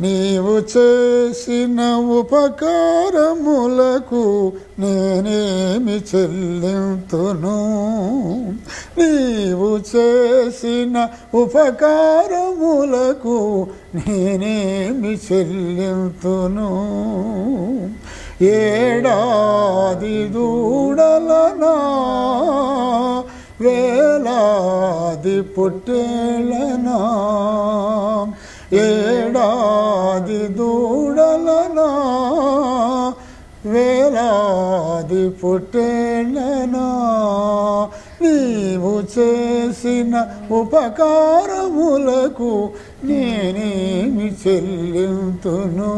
నీవు చేసిన ఉపకారములకు నేనేమి చెల్లింతును? నీవు చేసిన ఉపకారములకు నేనేమి చెల్లింతును? ఏడాది దూడలనా? వేలాది పుట్టేళనా ఏడాది దూడలనా వేలాది పుట్టేళ్ళనా. నీవు చేసిన ఉపకారములకు నేనేమి చెల్లింతును.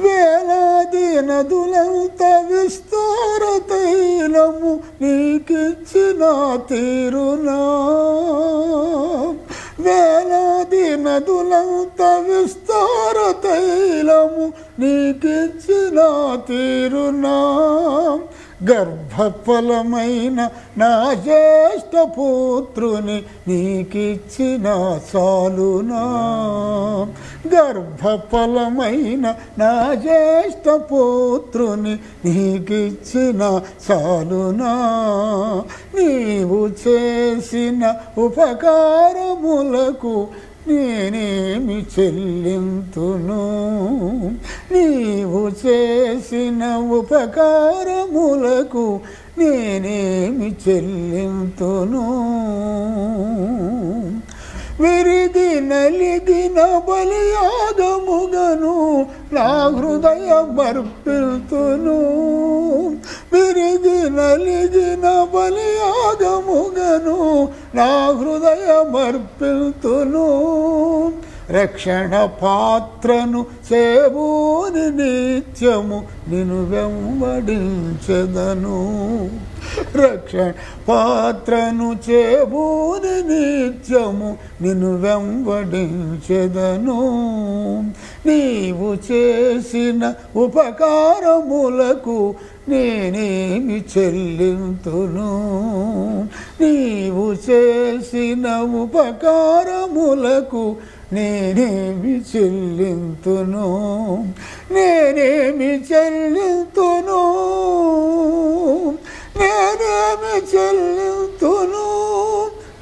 వేలాది నదులంత విస్తార తైలము నీకిచ్చిన తీరునా. నదులంత విస్తార తైలము నీకిచ్చిన తీరునా. గర్భఫలమైన నా జ్యేష్ఠ పుత్రుని నీకిచ్చిన చాలునా గర్భఫలమైన నా జ్యేష్ఠ పుత్రుని నీకిచ్చిన చాలునా నీవు చేసిన ఉపకారములకు నేనేమి చెల్లింతును? నీవు చేసిన ఉపకారములకు నేనేమి చెల్లింతును? విరిగి నలిగిన బలియాగముగను నా హృదయ మర్పిల్తును విరిగి నలిగిన నా హృదయమర్పితును రక్షణ పాత్రను సేవోని నిత్యము నిను వెంబడించదను. రక్షణ పాత్రను చేబూని నిత్యము నిన్ను వెంబడించెదను. నీవు చేసిన ఉపకారములకు నేనేమి చెల్లింతును. నీవు చేసిన ఉపకారములకు నేనేమి చెల్లింతును. నేనేమి చెల్లింతును? చెల్లుతును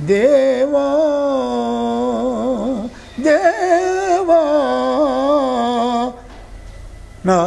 దేవా దేవా.